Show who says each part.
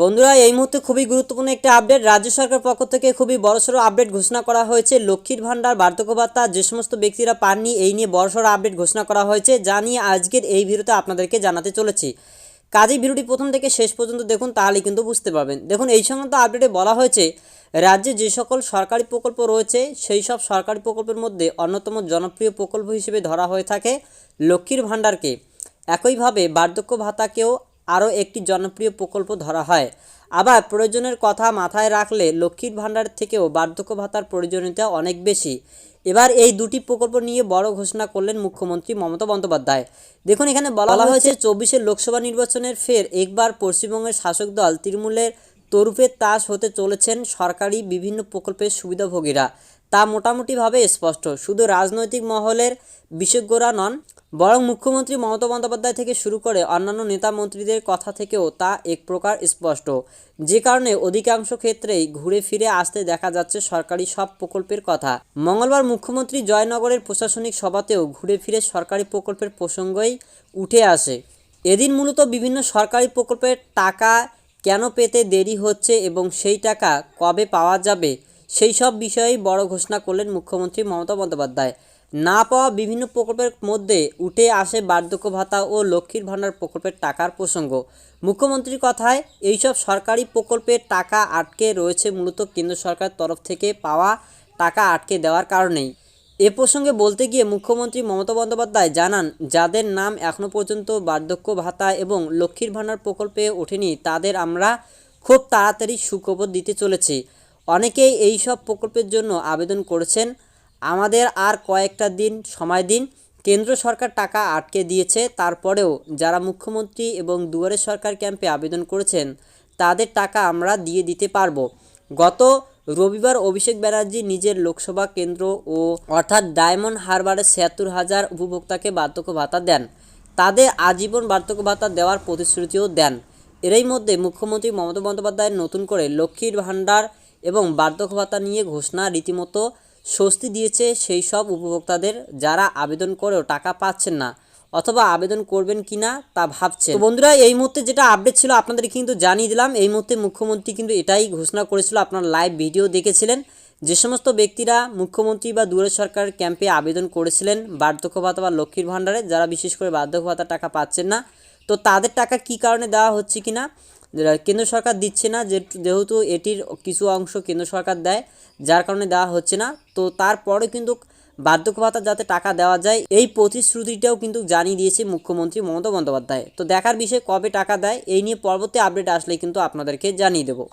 Speaker 1: বন্ধুরা, এই মুহূর্তে খুবই গুরুত্বপূর্ণ একটি আপডেট রাজ্য সরকার পক্ষ থেকে খুবই বড়সড় আপডেট ঘোষণা করা হয়েছে। লক্ষ্মীর ভাণ্ডার বার্ধক্য ভাতা যে সমস্ত ব্যক্তিরা পাননি, এই নিয়ে বড়সড় আপডেট ঘোষণা করা হয়েছে, যা নিয়ে আজকের এই ভিডিওতে আপনাদেরকে জানাতে চলেছি। কাজেই ভিডিওটি প্রথম থেকে শেষ পর্যন্ত দেখুন তাহলে কিন্তু বুঝতে পারবেন। দেখুন, এই সংক্রান্ত আপডেটে বলা হয়েছে, রাজ্যে যে সকল সরকারি প্রকল্প রয়েছে, সেই সব সরকারি প্রকল্পের মধ্যে অন্যতম জনপ্রিয় প্রকল্প হিসেবে ধরা হয়ে থাকে লক্ষ্মীর ভাণ্ডারকে একইভাবে বার্ধক্য ভাতাকেও আরও একটি জনপ্রিয় প্রকল্প ধরা হয়। আবার প্রয়োজনের কথা মাথায় রাখলে লক্ষ্মীর ভাণ্ডার থেকেও বার্ধক্য ভাতার প্রয়োজনীয়তা অনেক বেশি। এবার এই দুটি প্রকল্প নিয়ে বড় ঘোষণা করলেন মুখ্যমন্ত্রী মমতা বন্দ্যোপাধ্যায়। দেখুন এখানে বলা হয়েছে চব্বিশের লোকসভা নির্বাচনের ফের একবার পশ্চিমবঙ্গের শাসক দল তৃণমূলের তরুপের তাস হতে চলেছেন সরকারি বিভিন্ন প্রকল্পের সুবিধাভোগীরা। তা মোটামুটিভাবে স্পষ্ট। শুধু রাজনৈতিক মহলের বিশেষজ্ঞরা নন, বরং মুখ্যমন্ত্রী মমতা বন্দ্যোপাধ্যায় থেকে শুরু করে অন্যান্য নেতা মন্ত্রীদের কথা থেকেও তা এক প্রকার স্পষ্ট। যে কারণে অধিকাংশ ক্ষেত্রেই ঘুরে ফিরে আসতে দেখা যাচ্ছে সরকারি সব প্রকল্পের কথা। মঙ্গলবার মুখ্যমন্ত্রী জয়নগরের প্রশাসনিক সভাতেও ঘুরে ফিরে সরকারি প্রকল্পের প্রসঙ্গই উঠে আসে। এদিন মূলত বিভিন্ন সরকারি প্রকল্পের টাকা কেন পেতে দেরি হচ্ছে এবং সেই টাকা কবে পাওয়া যাবে সেই সব বিষয়েই বড় ঘোষণা করলেন মুখ্যমন্ত্রী মমতা বন্দ্যোপাধ্যায়। না পাওয়া বিভিন্ন প্রকল্পের মধ্যে উঠে আসে বার্ধক্য ভাতা ও লক্ষ্মীর ভাণ্ডার প্রকল্পের টাকার প্রসঙ্গ। মুখ্যমন্ত্রীর কথায়, এইসব সরকারি প্রকল্পের টাকা আটকে রয়েছে মূলত কেন্দ্র সরকার তরফ থেকে পাওয়া টাকা আটকে দেওয়ার কারণেই। এ প্রসঙ্গে বলতে গিয়ে মুখ্যমন্ত্রী মমতা বন্দ্যোপাধ্যায় জানান, যাদের নাম এখনও পর্যন্ত বার্ধক্য ভাতা এবং লক্ষ্মীর ভাণ্ডার প্রকল্পে ওঠেনি, তাদের আমরা খুব তাড়াতাড়ি সুখবর দিতে চলেছি। অনেকেই এই সব প্রকল্পের জন্য আবেদন করেছেন। আমাদের আর কয়েকটা দিন সময় দিন। কেন্দ্র সরকার টাকা আটকে দিয়েছে, তারপরেও যারা মুখ্যমন্ত্রী এবং দুয়ারে সরকার ক্যাম্পে আবেদন করেছেন, তাদের টাকা আমরা দিয়ে দিতে পারব। গত রবিবার অভিষেক ব্যানার্জি নিজের লোকসভা কেন্দ্র ও অর্থাৎ ডায়মন্ড হারবারের ছিয়াত্তর হাজার উপভোক্তাকে বার্ধক্য ভাতা দেন। তাদের আজীবন বার্ধক্য ভাতা দেওয়ার প্রতিশ্রুতিও দেন। এরই মধ্যে মুখ্যমন্ত্রী মমতা বন্দ্যোপাধ্যায় নতুন করে লক্ষ্মীর ভাণ্ডার এবং বার্ধক্য ভাতা নিয়ে ঘোষণা রীতিমতো স্বস্তি দিয়েছে সেই সব উপভোক্তাদের যারা আবেদন করেও টাকা পাচ্ছেন না অথবা আবেদন করবেন কিনা তা ভাবছে তো বন্ধুরা, এই মুহূর্তে যেটা আপডেট ছিল আপনাদের কিন্তু জানিয়ে দিলাম। এই মুহূর্তে মুখ্যমন্ত্রী কিন্তু এটাই ঘোষণা করেছিল, আপনার লাইভ ভিডিও দেখেছিলেন। যে সমস্ত ব্যক্তিরা মুখ্যমন্ত্রী বা দূরের সরকার ক্যাম্পে আবেদন করেছিলেন বার্ধক্য ভাতা বা লক্ষ্মীর ভাণ্ডারে, যারা বিশেষ করে বার্ধক্য ভাতার টাকা পাচ্ছেন না, তো তাদের টাকা কি কারণে দেওয়া হচ্ছে কিনা কেন্দ্র সরকার দিচ্ছে না যেহেতু এটির কিছু অংশ কেন্দ্র সরকার দেয়, যার কারণে দেওয়া হচ্ছে না। তো তারপরে কিন্তু বার্ধক্য ভাতা যাতে টাকা দেওয়া যায়, এই প্রতিশ্রুতিটাও কিন্তু জানিয়ে দিয়েছে মুখ্যমন্ত্রী মমতা বন্দ্যোপাধ্যায়। তো দেখার বিষয়ে কবে টাকা দেয়, এই নিয়ে পরবর্তী আপডেট আসলে কিন্তু আপনাদেরকে জানিয়ে দেবো।